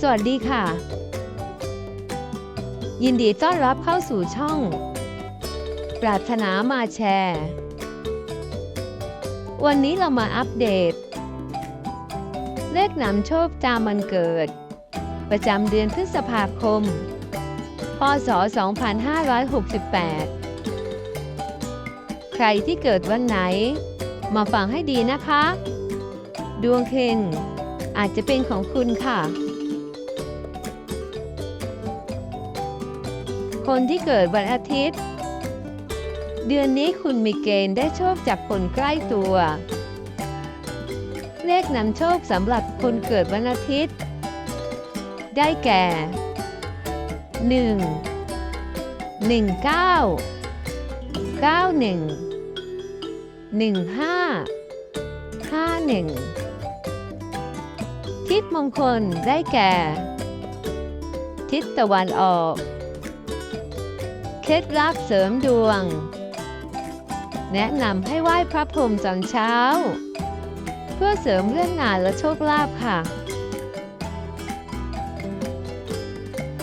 สวัสดีค่ะ ยินดีต้อนรับเข้าสู่ช่อง ปรารถนามาแชร์ วันนี้เรามาอัปเดต เลขนำโชคจามันเกิด ประจำเดือนพฤษภาคม พศ 2568 ใครที่เกิดวันไหน มาฟังให้ดีนะคะ ดวงเฮงอาจจะเป็นของคุณค่ะ คนที่เกิดวันอาทิตย์ เดือนนี้คุณมีเกณฑ์ได้โชคจากคนใกล้ตัว เลขนำโชคสำหรับคนเกิดวันอาทิตย์ ได้แก่ 1 19 91 15 51 ทิศมงคลได้แก่ ทิศตะวันออก เคล็ดลับเสริมดวง แนะนำให้ไหว้พระพรหมตอนเช้า เพื่อเสริมเรื่องงานและโชคลาภค่ะ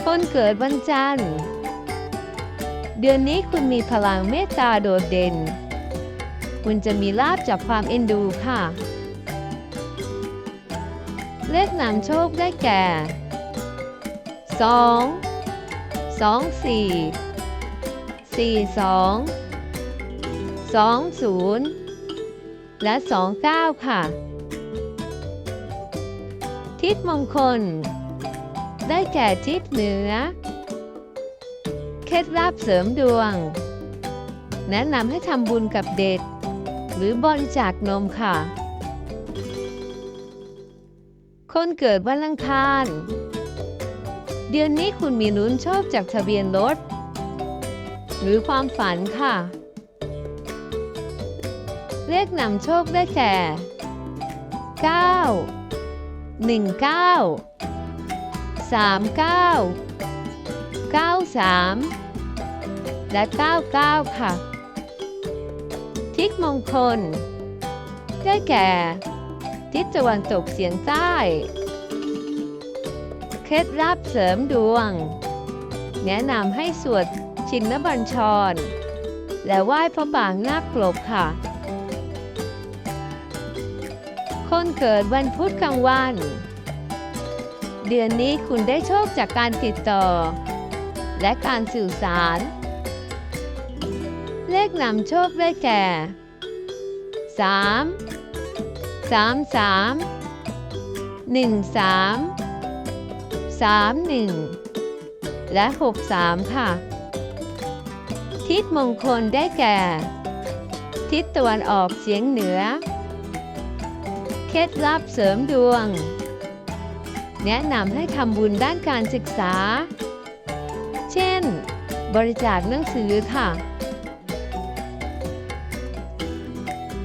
คนเกิดวันจันทร์ เดือนนี้คุณมีพลังเมตตาโดดเด่น คุณจะมีลาบจากความเอ็นดูค่ะ เลขนำโชคได้แก่ 2 2 4 4 2 2 0 และ 29 ค่ะ ทิศมงคล ได้แก่ทิศเหนือ เคล็ดลับเสริมดวง แนะนำให้ทำบุญกับเด็ก หรือบริจาคนมค่ะ คนเกิดวันอังคาร เดือนนี้คุณมีลุ้นโชคจากทะเบียนรถ หรือความฝันค่ะ เลขนำโชคได้แก่ 9 19 39 93 และ 99 ค่ะ ทิศมงคล ได้แก่ ทิศตะวันตกเฉียงใต้ เคล็ดลับเสริมดวง แนะนำให้สวด ชินนบัญชร และไหว้พระบางนาคปลกค่ะ คนเกิดวันพุธกลางวัน เดือนนี้คุณได้โชคจากการติดต่อ และการสื่อสาร เลขนำโชคได้แก่ 3 3 3 1 3 3 1 และ 6 3 ค่ะ ทิศมงคลได้แก่ ทิศตะวันออกเฉียงเหนือ เคล็ดลับเสริมดวง แนะนำให้ทำบุญด้านการศึกษา เช่น บริจาคหนังสือค่ะ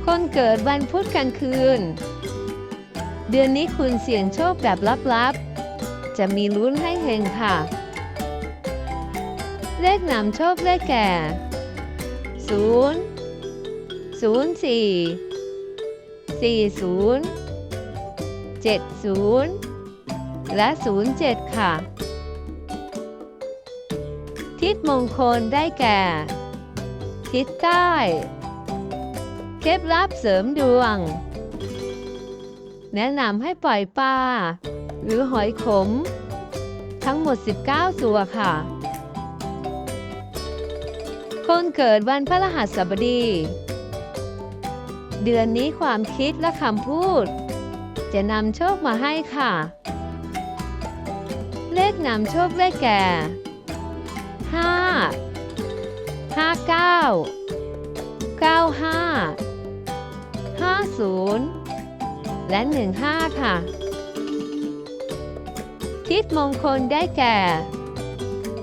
คนเกิดวันพุธกลางคืน เดือนนี้คุณเสี่ยงโชคแบบลับๆ จะมีลุ้นให้เฮงค่ะ เลขนำโชคได้แก่ 0 0 4 4 0 7 0 และ 07 ค่ะ ทิศมงคลได้แก่ ทิศใต้ เคล็ดลับเสริมดวง แนะนำให้ปล่อยปลาหรือหอยขม ทั้งหมด 19 ตัวค่ะ คนเกิดวันพฤหัสบดี เดือนนี้ความคิดและคำพูด จะนำโชคมาให้ค่ะ เลขนำโชคได้แก่ 5 59 95 50 และ 15 ค่ะ ทิศมงคลได้แก่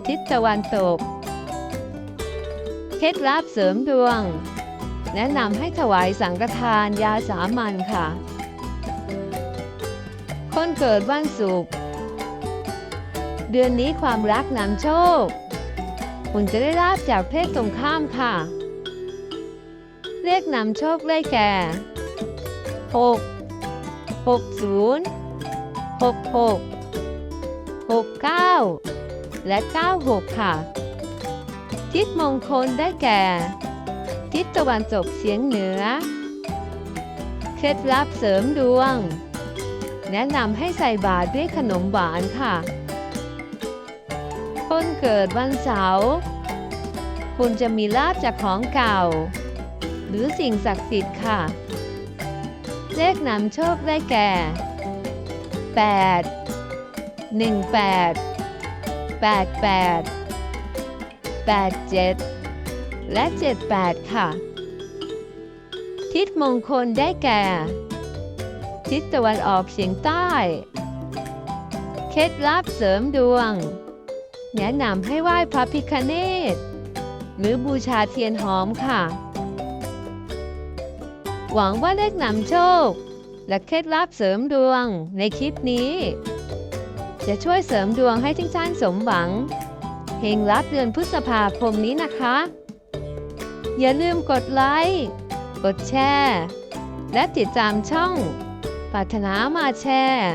ทิศตะวันตก ล็ดลับเสริมดวง แนะนำให้ถวายสังฆทานยาสามัญค่ะ คนเกิดวันศุกร์เดือนนี้ความรักนำโชค คุณจะได้ลาบจากเพศตรงข้ามค่ะ เลขนำโชคได้แก่ 6 60 66 69 และ 96 ค่ะ ทิศมงคลได้แก่ ทิศตะวันตกเฉียงเหนือ เคล็ดลับเสริมดวง แนะนำให้ใส่บาตรด้วยขนมหวานค่ะ คนเกิดวันเสาร์คุณจะมีลาบจากของเก่า หรือสิ่งศักดิ์สิทธิ์ค่ะ เลขนำโชคได้แก่ 8 18 88 87 และ 78 ค่ะ ทิศมงคลได้แก่ ทิศตะวันออกเฉียงใต้ เคล็ดลับเสริมดวง แนะนำให้ไหว้พระพิคเนตหรือบูชาเทียนหอมค่ะ หวังว่าเลขนำโชค และเคล็ดลับเสริมดวงในคลิปนี้ จะช่วยเสริมดวงให้ทุกท่านสมหวัง เฮงรับเดือนพฤษภาคมนี้นะคะ อย่าลืมกดไลค์ กดแชร์ และติดตามช่องปรารถนามาแชร์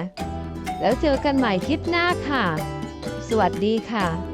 แล้วเจอกันใหม่คลิปหน้าค่ะ สวัสดีค่ะ